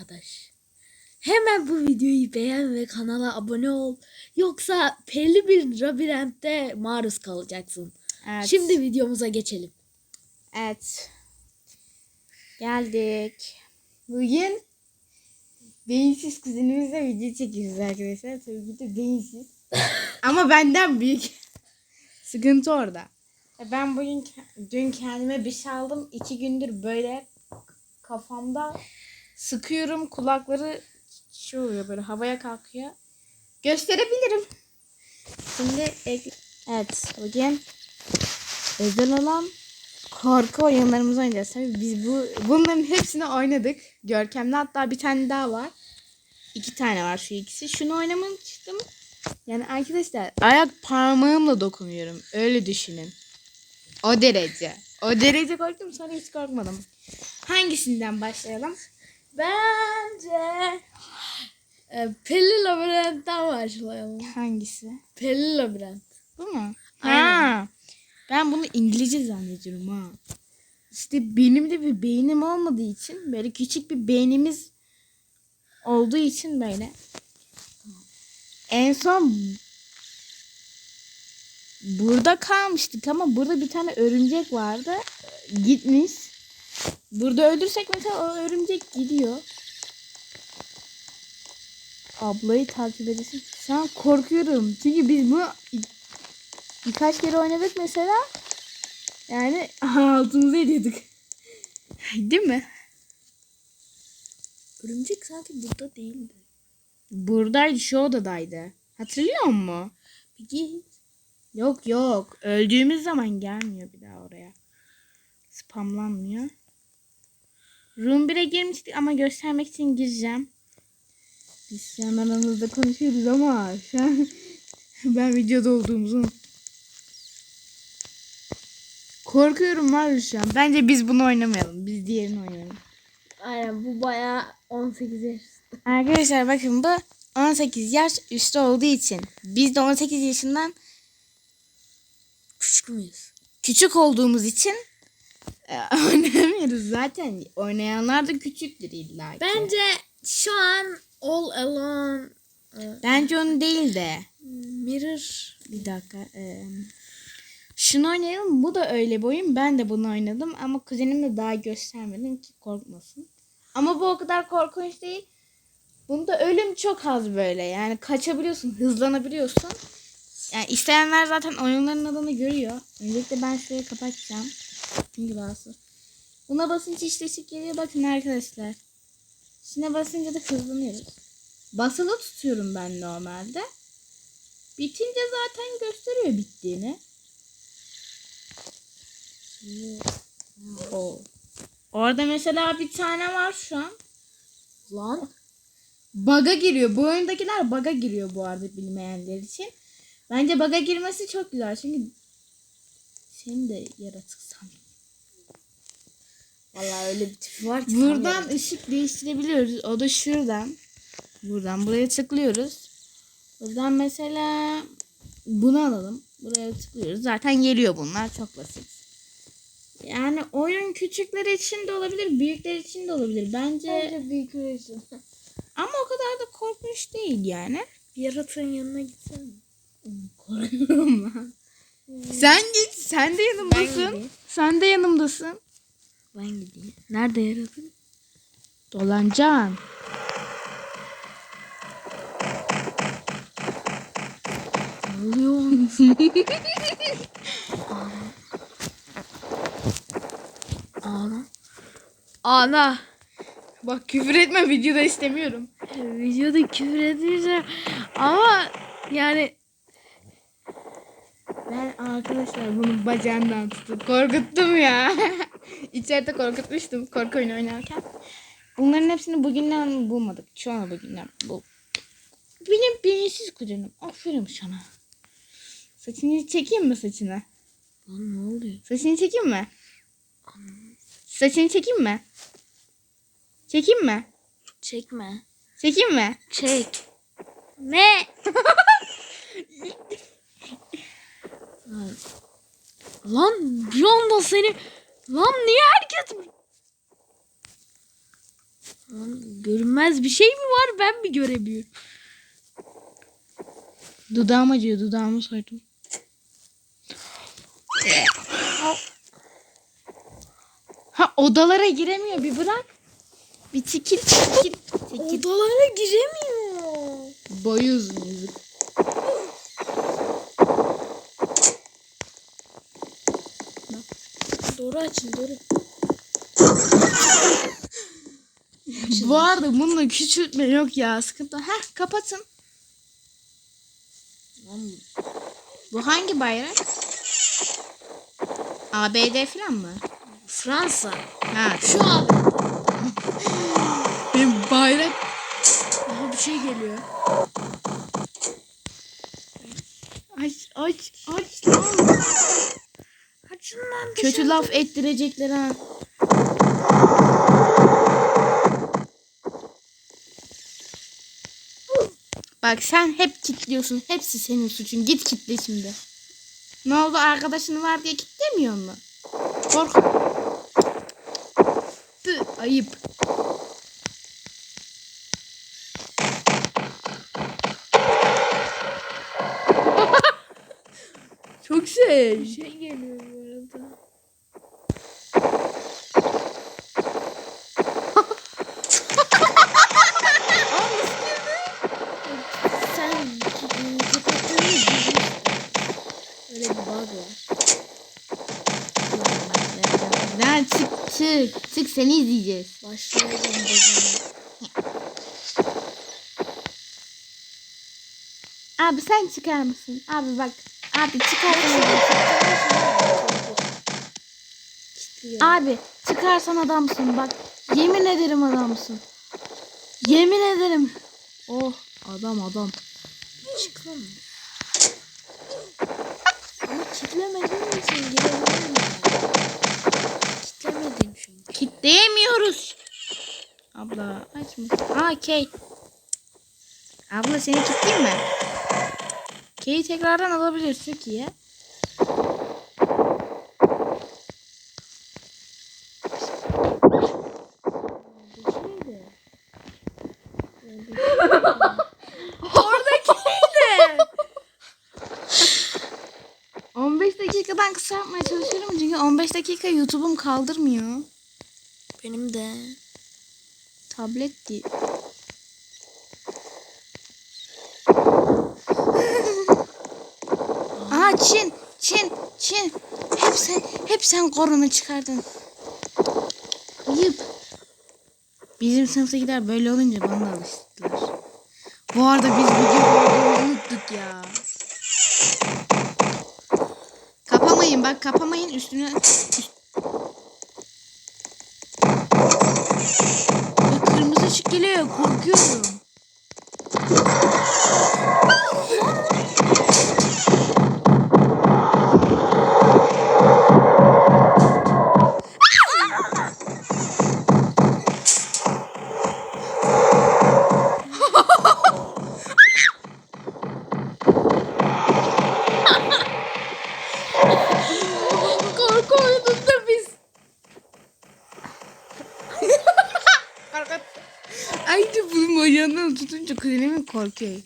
arkadaş. Hemen bu videoyu beğen ve kanala abone ol. Yoksa belli bir labirentte maruz kalacaksın. Evet. Şimdi videomuza geçelim. Evet. Geldik. Bugün beyinsiz kuzenimizle video çekiyoruz arkadaşlar. Tabii ki de beyinsiz. Ama benden büyük. Sıkıntı orada. E, Ben bugün dün kendime bir şey aldım. İki gündür böyle kafamda sıkıyorum. Kulakları şey oluyor böyle havaya kalkıyor. Gösterebilirim. Şimdi Evet bugün özel olan korku oyunlarımızı oynayacağız. Tabii biz bu bunların hepsini oynadık. Görkem'de hatta bir tane daha var. İki tane var şu ikisi. Şunu oynamıştım. Yani arkadaşlar ayak parmağımla dokunuyorum. Öyle düşünün. O derece. O derece korktum sonra hiç korkmadım. Hangisinden başlayalım? Bence e, Pelli labirentten başlayalım. Hangisi? Pelli labirent. Bu mu? Aynen. Ha. Ben bunu İngilizce zannediyorum ha. İşte benim de bir beynim olmadığı için böyle küçük bir beynimiz olduğu için böyle. En son burada kalmıştık ama burada bir tane örümcek vardı. Gitmiş. Burada öldürsek mesela o örümcek gidiyor. Ablayı takip edesin. An korkuyorum. Çünkü biz bu birkaç kere oynadık mesela. Yani altımıza ediyorduk. Değil mi? Örümcek sanki burada değildi. Buradaydı şu odadaydı. Hatırlıyor musun? Git. Yok yok. Öldüğümüz zaman gelmiyor bir daha oraya. Spamlanmıyor. Room 1'e girmiştik ama göstermek için gireceğim. Biz şu an aramızda konuşuyoruz ama şu an ben videoda olduğumuzu. Korkuyorum var şu an. Bence biz bunu oynamayalım. Biz diğerini oynayalım. Aynen bu bayağı 18 yaş. Arkadaşlar bakın bu 18 yaş üstü olduğu için biz de 18 yaşından Küçük müyüz? küçük olduğumuz için oynamıyoruz zaten. Oynayanlar da küçüktür illa ki. Bence şu an All Alone e, Bence onu değil de. Mirror Bir dakika. e, şunu oynayalım. Bu da öyle bir oyun. Ben de bunu oynadım ama kuzenimle daha göstermedim ki korkmasın. Ama bu o kadar korkunç değil. Bunda ölüm çok az böyle. Yani kaçabiliyorsun, hızlanabiliyorsun. Yani isteyenler zaten oyunların adını görüyor. Öncelikle ben şurayı kapatacağım. Çünkü rahatsız. Buna basınca işte ışık geliyor. Bakın arkadaşlar. Şuna basınca da hızlanıyoruz. Basılı tutuyorum ben normalde. Bitince zaten gösteriyor bittiğini. Oo. Orada mesela bir tane var şu an. lan Baga giriyor. Bu oyundakiler baga giriyor bu arada bilmeyenler için. Bence baga girmesi çok güzel. Çünkü senin de yaratık sandım. vallahi öyle bir tipi var ki. Buradan ışık değiştirebiliyoruz. O da şuradan. Buradan buraya tıklıyoruz. Buradan mesela bunu alalım. Buraya tıklıyoruz. Zaten geliyor bunlar. Çok basit. Yani oyun küçükler için de olabilir, büyükler için de olabilir. Bence Bence büyük resim. ama o kadar da korkunç değil yani. Yaratığın yanına gitsene. Korkuyorum lan. Sen git. Sen de yanımdasın. Sen de yanımdasın. Ben gideyim. Nerede yaratın? Dolancan. Ne oluyor? Ana. Ana. Bak küfür etme videoda istemiyorum. Videoda küfür edeceğim. Ama yani arkadaşlar bunun bacağından tuttum. Korkuttum ya. İçeride korkutmuştum korku oyunu oynarken. Bunların hepsini bugünden bulmadık. Şu an bugünden bul. Benim beyinsiz kuzenim. Aferin sana. Saçını çekeyim mi saçını? Lan ne oluyor? Saçını çekeyim mi? Saçını çekeyim mi? Çekeyim mi? Çekme. Çekeyim mi? Çek. Ne? Lan bir anda seni Lan niye herkes Lan Görünmez bir şey mi var ben mi göremiyorum? Dudağım acıyor. Dudağımı soydum. Ha odalara giremiyor. Bir bırak. Bir çekil çekil. çekil. Odalara giremiyor. Boyu uzun yazık. Doğru açın doğru. Bu arada bununla küçültme yok ya. Sıkıntı. Heh kapatın. Bu hangi bayrak? ABD falan mı? Fransa. Ha Şu abi. benim bayrak. Aha bir şey geliyor. Aç aç aç lan. Açın lan. Kötü laf ettirecekler ha. Bak sen hep kitliyorsun. Hepsi senin suçun. Git kitle şimdi. Ne oldu arkadaşın var diye kitlemiyor mu? Kork. Ayıp. Çok şey. Bir şey geliyor bug var. Lan çık çık. Çık seni izleyeceğiz. Başlayalım. Abi sen çıkar mısın? Abi bak. Abi Kilitliyor. Abi çıkarsan adamsın bak. Yemin ederim adamsın. Yemin ederim. Oh adam adam. Çık lan. Ama kitlemediğim için girebilirim. Kitlemedim çünkü. Kitleyemiyoruz. Abla aç mı? Aa Kay. Abla seni kitleyeyim mi? Kay'i tekrardan alabiliriz. Çok iyi. Kısa yapmaya çalışıyorum çünkü 15 dakika YouTube'um kaldırmıyor. Benim de. Tablet değil. Aa Çin, Çin, Çin. Hep sen, hep sen korona çıkardın. Ayıp. Bizim sınıftakiler böyle olunca bana da alıştılar. Bu arada biz video olduğumuzu unuttuk ya. Kapamayın bak kapamayın üstüne. kırmızı ışık geliyor korkuyorum. Korkuyor.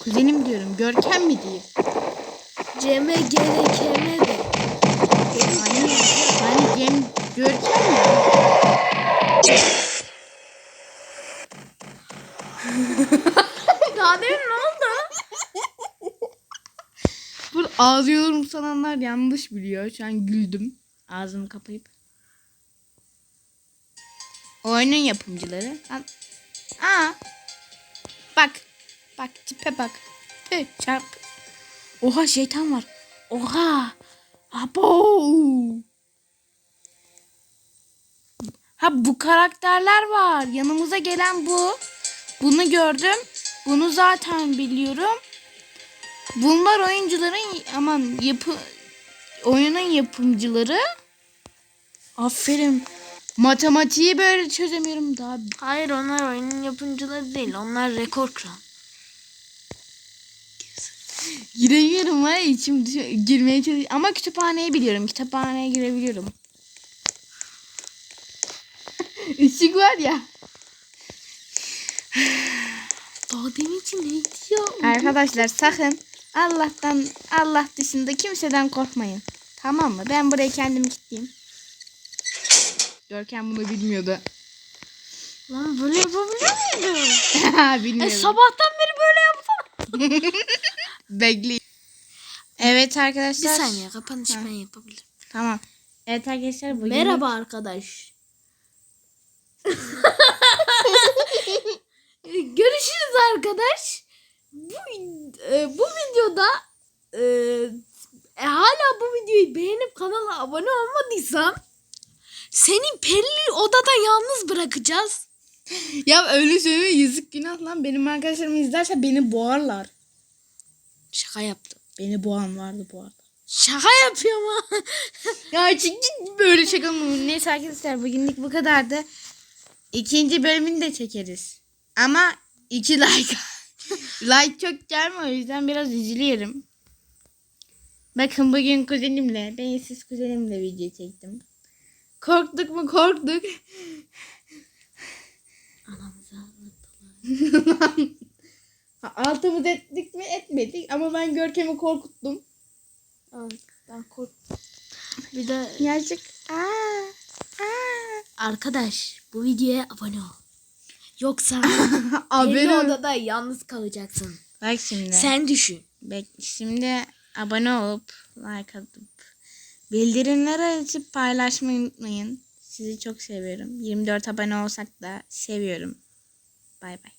Kuzenim diyorum. Görkem mi diyeyim? Cem'e gerekene de. Hani, hani Cem Görkem mi? Daha demin ne oldu? Bu ağlıyorum sananlar yanlış biliyor. Şu an güldüm. Ağzımı kapayıp. Oyunun yapımcıları. Aa. Bak. Bak tipe bak. Tüh çarp. Oha şeytan var. Oha. Abo. Ha bu karakterler var. Yanımıza gelen bu. Bunu gördüm. Bunu zaten biliyorum. Bunlar oyuncuların aman yapı oyunun yapımcıları. Aferin. Matematiği böyle çözemiyorum daha. Hayır onlar oyunun yapımcıları değil. Onlar rekor kıran. Giremiyorum var içim girmeye çalışıyorum. Ama kütüphaneye biliyorum. Kitaphaneye girebiliyorum. Işık var ya. Daha demin için neydi ya? Arkadaşlar sakın Allah'tan Allah dışında kimseden korkmayın. Tamam mı? Ben buraya kendim gittiğim. Görkem bunu bilmiyordu. Lan böyle yapabiliyor muydun? E, Bilmiyorum. sabahtan beri böyle yapsana. Bekleyin. Evet Bir arkadaşlar. saniye kapanış ben yapabilirim. Tamam. Evet arkadaşlar bugün Merhaba arkadaş. Görüşürüz arkadaş. Bu e, bu videoda e, e, hala bu videoyu beğenip kanala abone olmadıysan senin pelli odada yalnız bırakacağız. Ya öyle söyleme yazık günah lan. Benim arkadaşlarım izlerse beni boğarlar. Şaka yaptım. Beni boğan vardı bu arada. Şaka yapıyorum ha. Ya çünkü böyle şaka mı? Neyse arkadaşlar bugünlük bu kadardı. İkinci bölümünü de çekeriz. Ama iki like. like çok gelmiyor o yüzden biraz üzülüyorum. Bakın bugün kuzenimle, beyinsiz kuzenimle video çektim. Korktuk mu korktuk. Anamıza anlattılar. Altımız ettik mi etmedik ama ben Görkem'i korkuttum. Evet, ben korktum. Bir de. Aa, aa. arkadaş bu videoya abone ol. Yoksa Abone pelli ol. odada yalnız kalacaksın. Bak şimdi. Sen düşün. Bek şimdi abone olup like atıp bildirimleri açıp paylaşmayı unutmayın. Sizi çok seviyorum. 24 abone olsak da seviyorum. Bay bay.